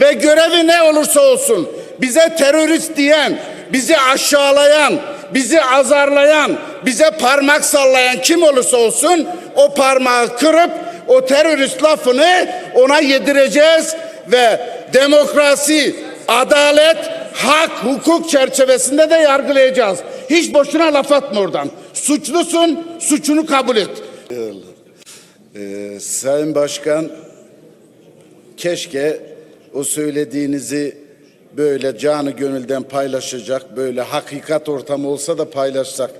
ve görevi ne olursa olsun bize terörist diyen, bizi aşağılayan, bizi azarlayan, bize parmak sallayan kim olursa olsun o parmağı kırıp o terörist lafını ona yedireceğiz ve demokrasi, adalet, hak, hukuk çerçevesinde de yargılayacağız. Hiç boşuna laf atma oradan. Suçlusun, suçunu kabul et. Ee, Sayın Başkan, keşke o söylediğinizi böyle canı gönülden paylaşacak, böyle hakikat ortamı olsa da paylaşsak.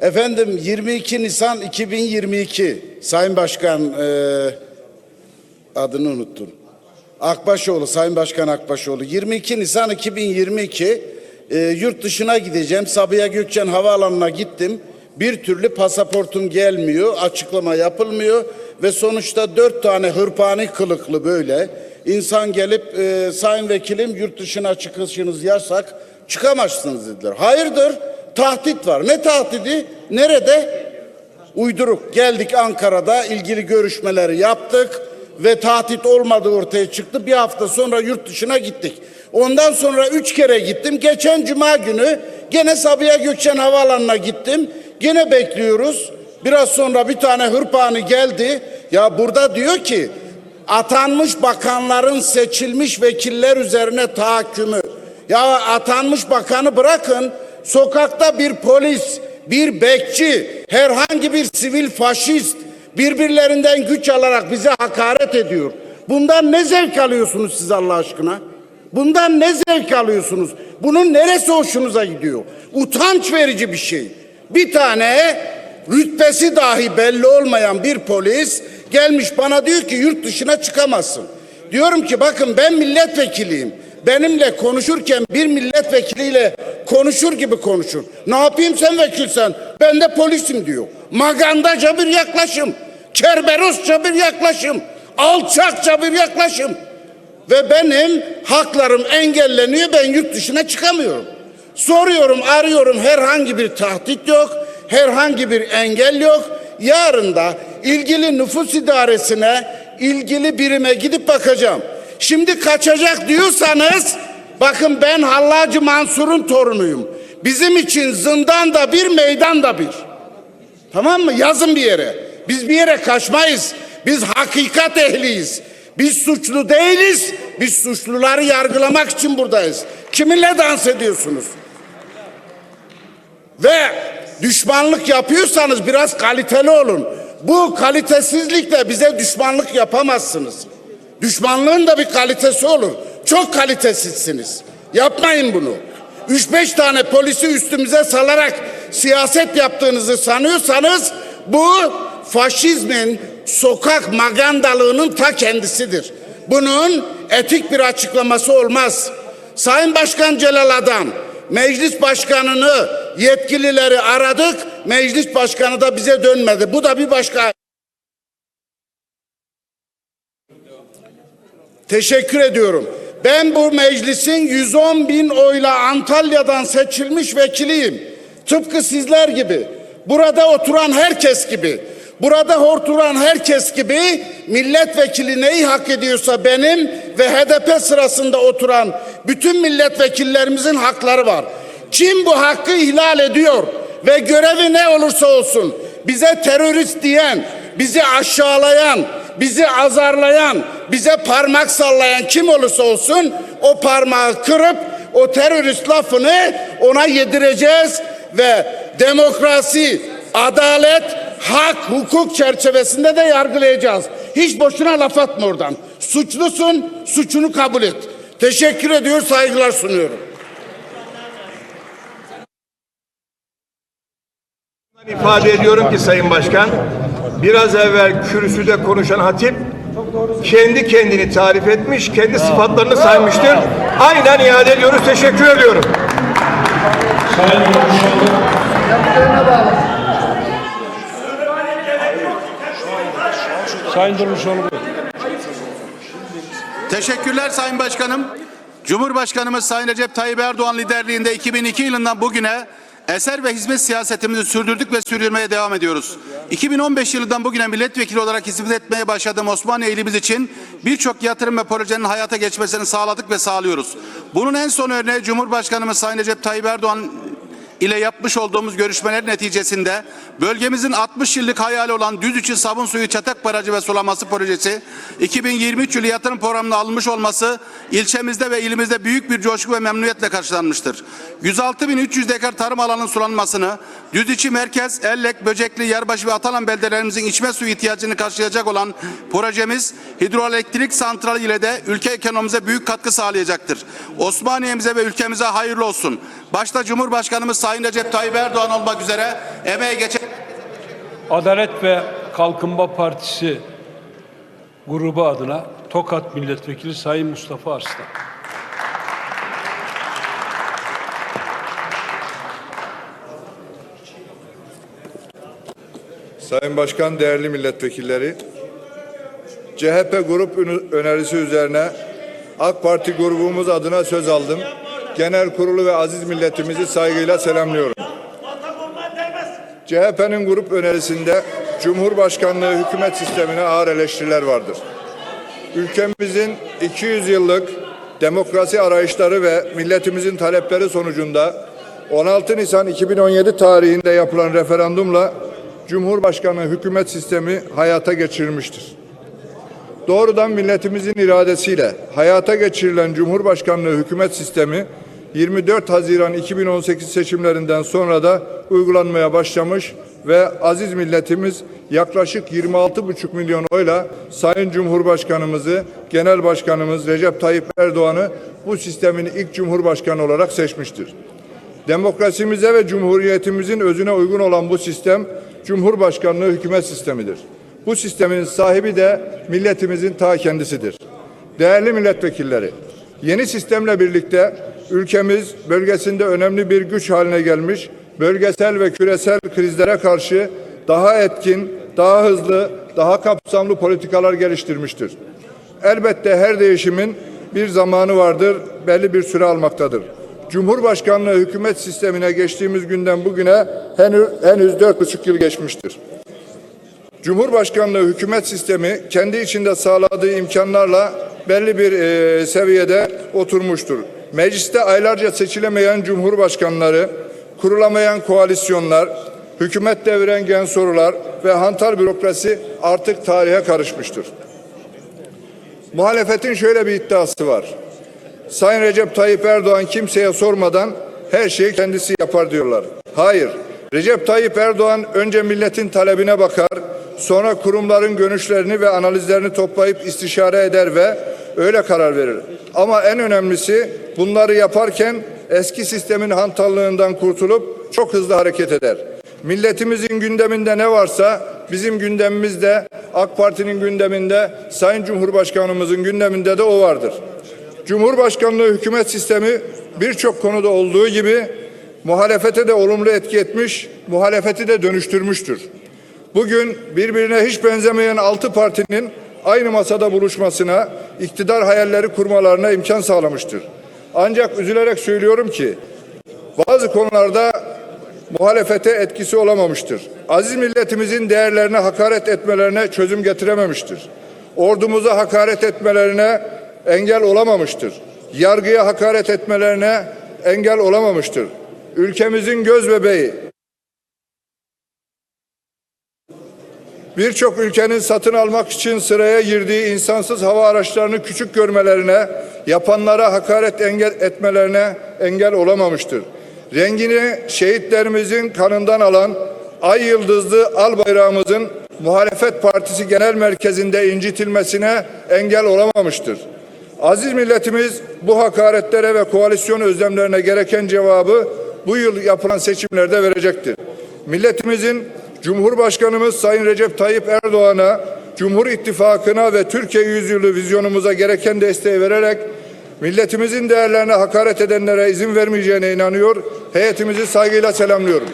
Efendim 22 Nisan 2022 Sayın Başkan e, adını unuttum. Akbaşoğlu, Sayın Başkan Akbaşoğlu. 22 Nisan 2022 e, yurt dışına gideceğim. Sabiha Gökçen Havaalanı'na gittim. Bir türlü pasaportum gelmiyor, açıklama yapılmıyor ve sonuçta dört tane hırpani kılıklı böyle insan gelip e, Sayın Vekilim yurt dışına çıkışınız yasak, çıkamazsınız dediler. Hayırdır? Tahdit var. Ne tahdidi? Nerede? Uyduruk. Geldik Ankara'da ilgili görüşmeleri yaptık ve tahdit olmadığı ortaya çıktı. Bir hafta sonra yurt dışına gittik. Ondan sonra üç kere gittim. Geçen cuma günü gene Sabiha Gökçen Havaalanı'na gittim. Gene bekliyoruz. Biraz sonra bir tane hırpani geldi. Ya burada diyor ki atanmış bakanların seçilmiş vekiller üzerine tahakkümü. Ya atanmış bakanı bırakın. Sokakta bir polis, bir bekçi, herhangi bir sivil faşist birbirlerinden güç alarak bize hakaret ediyor. Bundan ne zevk alıyorsunuz siz Allah aşkına? Bundan ne zevk alıyorsunuz? Bunun neresi hoşunuza gidiyor? Utanç verici bir şey. Bir tane rütbesi dahi belli olmayan bir polis gelmiş bana diyor ki yurt dışına çıkamazsın. Diyorum ki bakın ben milletvekiliyim. Benimle konuşurken bir milletvekiliyle konuşur gibi konuşur. Ne yapayım sen vekilsen? Ben de polisim diyor. Magandaca bir yaklaşım. Kerberosça bir yaklaşım. Alçakça bir yaklaşım. Ve benim haklarım engelleniyor. Ben yurt dışına çıkamıyorum. Soruyorum, arıyorum. Herhangi bir tahdit yok. Herhangi bir engel yok. Yarın da ilgili nüfus idaresine, ilgili birime gidip bakacağım. Şimdi kaçacak diyorsanız bakın ben Hallacı Mansur'un torunuyum. Bizim için zindan da bir, meydan da bir. Tamam mı? Yazın bir yere. Biz bir yere kaçmayız. Biz hakikat ehliyiz. Biz suçlu değiliz. Biz suçluları yargılamak için buradayız. Kiminle dans ediyorsunuz? Ve düşmanlık yapıyorsanız biraz kaliteli olun. Bu kalitesizlikle bize düşmanlık yapamazsınız. Düşmanlığın da bir kalitesi olur. Çok kalitesizsiniz. Yapmayın bunu. 3-5 tane polisi üstümüze salarak siyaset yaptığınızı sanıyorsanız bu faşizmin sokak magandalığının ta kendisidir. Bunun etik bir açıklaması olmaz. Sayın Başkan Celal Adam, meclis başkanını, yetkilileri aradık. Meclis başkanı da bize dönmedi. Bu da bir başka Teşekkür ediyorum. Ben bu meclisin 110 bin oyla Antalya'dan seçilmiş vekiliyim. Tıpkı sizler gibi. Burada oturan herkes gibi. Burada oturan herkes gibi milletvekili neyi hak ediyorsa benim ve HDP sırasında oturan bütün milletvekillerimizin hakları var. Kim bu hakkı ihlal ediyor ve görevi ne olursa olsun bize terörist diyen, bizi aşağılayan, bizi azarlayan, bize parmak sallayan kim olursa olsun o parmağı kırıp o terörist lafını ona yedireceğiz ve demokrasi, adalet, hak, hukuk çerçevesinde de yargılayacağız. Hiç boşuna laf atma oradan. Suçlusun, suçunu kabul et. Teşekkür ediyor, saygılar sunuyorum. ifade ediyorum ki Sayın Başkan, biraz evvel kürsüde konuşan hatip kendi kendini tarif etmiş, kendi sıfatlarını saymıştır. Aynen iade ediyoruz. Teşekkür ediyorum. Sayın Konuşmalı. Sayın Durmuşoğlu. Teşekkürler Sayın Başkanım. Cumhurbaşkanımız Sayın Recep Tayyip Erdoğan liderliğinde 2002 yılından bugüne eser ve hizmet siyasetimizi sürdürdük ve sürdürmeye devam ediyoruz. 2015 yılından bugüne milletvekili olarak hizmet etmeye başladığım Osmaniye ilimiz için birçok yatırım ve projenin hayata geçmesini sağladık ve sağlıyoruz. Bunun en son örneği Cumhurbaşkanımız Sayın Recep Tayyip Erdoğan ile yapmış olduğumuz görüşmeler neticesinde bölgemizin 60 yıllık hayali olan Düzüçü Sabun Suyu Çatak Barajı ve Sulaması projesi 2023 yılı yatırım programına alınmış olması ilçemizde ve ilimizde büyük bir coşku ve memnuniyetle karşılanmıştır. 106.300 dekar tarım alanının sulanmasını, Düzüçü Merkez, Ellek, Böcekli, Yerbaşı ve Atalan beldelerimizin içme suyu ihtiyacını karşılayacak olan projemiz hidroelektrik santrali ile de ülke ekonomimize büyük katkı sağlayacaktır. Osmaniye'mize ve ülkemize hayırlı olsun. Başta Cumhurbaşkanımız Sayın Recep Tayyip Erdoğan olmak üzere emeği geçen Adalet ve Kalkınma Partisi grubu adına Tokat Milletvekili Sayın Mustafa Arslan. Sayın Başkan, değerli milletvekilleri, CHP grup önerisi üzerine AK Parti grubumuz adına söz aldım. Genel kurulu ve aziz milletimizi saygıyla selamlıyorum. CHP'nin grup önerisinde Cumhurbaşkanlığı hükümet sistemine ağır eleştiriler vardır. Ülkemizin 200 yıllık demokrasi arayışları ve milletimizin talepleri sonucunda 16 Nisan 2017 tarihinde yapılan referandumla Cumhurbaşkanı hükümet sistemi hayata geçirilmiştir. Doğrudan milletimizin iradesiyle hayata geçirilen Cumhurbaşkanlığı hükümet sistemi 24 Haziran 2018 seçimlerinden sonra da uygulanmaya başlamış ve aziz milletimiz yaklaşık 26,5 milyon oyla Sayın Cumhurbaşkanımızı, Genel Başkanımız Recep Tayyip Erdoğan'ı bu sistemin ilk Cumhurbaşkanı olarak seçmiştir. Demokrasimize ve cumhuriyetimizin özüne uygun olan bu sistem Cumhurbaşkanlığı hükümet sistemidir. Bu sistemin sahibi de milletimizin ta kendisidir. Değerli milletvekilleri, yeni sistemle birlikte ülkemiz bölgesinde önemli bir güç haline gelmiş, bölgesel ve küresel krizlere karşı daha etkin, daha hızlı, daha kapsamlı politikalar geliştirmiştir. Elbette her değişimin bir zamanı vardır, belli bir süre almaktadır. Cumhurbaşkanlığı hükümet sistemine geçtiğimiz günden bugüne henüz, dört buçuk yıl geçmiştir. Cumhurbaşkanlığı hükümet sistemi kendi içinde sağladığı imkanlarla belli bir e, seviyede oturmuştur. Mecliste aylarca seçilemeyen cumhurbaşkanları, kurulamayan koalisyonlar, hükümet deviren gen sorular ve hantal bürokrasi artık tarihe karışmıştır. Muhalefetin şöyle bir iddiası var. Sayın Recep Tayyip Erdoğan kimseye sormadan her şeyi kendisi yapar diyorlar. Hayır. Recep Tayyip Erdoğan önce milletin talebine bakar, sonra kurumların görüşlerini ve analizlerini toplayıp istişare eder ve öyle karar verir. Ama en önemlisi bunları yaparken eski sistemin hantallığından kurtulup çok hızlı hareket eder. Milletimizin gündeminde ne varsa bizim gündemimizde, AK Parti'nin gündeminde, Sayın Cumhurbaşkanımızın gündeminde de o vardır. Cumhurbaşkanlığı hükümet sistemi birçok konuda olduğu gibi muhalefete de olumlu etki etmiş, muhalefeti de dönüştürmüştür. Bugün birbirine hiç benzemeyen altı partinin aynı masada buluşmasına, iktidar hayalleri kurmalarına imkan sağlamıştır. Ancak üzülerek söylüyorum ki bazı konularda muhalefete etkisi olamamıştır. Aziz milletimizin değerlerine hakaret etmelerine çözüm getirememiştir. Ordumuza hakaret etmelerine engel olamamıştır. Yargıya hakaret etmelerine engel olamamıştır. Ülkemizin göz bebeği Birçok ülkenin satın almak için sıraya girdiği insansız hava araçlarını küçük görmelerine, yapanlara hakaret engel etmelerine engel olamamıştır. Rengini şehitlerimizin kanından alan ay yıldızlı al bayrağımızın muhalefet partisi genel merkezinde incitilmesine engel olamamıştır. Aziz milletimiz bu hakaretlere ve koalisyon özlemlerine gereken cevabı bu yıl yapılan seçimlerde verecektir. Milletimizin Cumhurbaşkanımız Sayın Recep Tayyip Erdoğan'a, Cumhur İttifakı'na ve Türkiye yüzyılı vizyonumuza gereken desteği vererek milletimizin değerlerine hakaret edenlere izin vermeyeceğine inanıyor. Heyetimizi saygıyla selamlıyorum.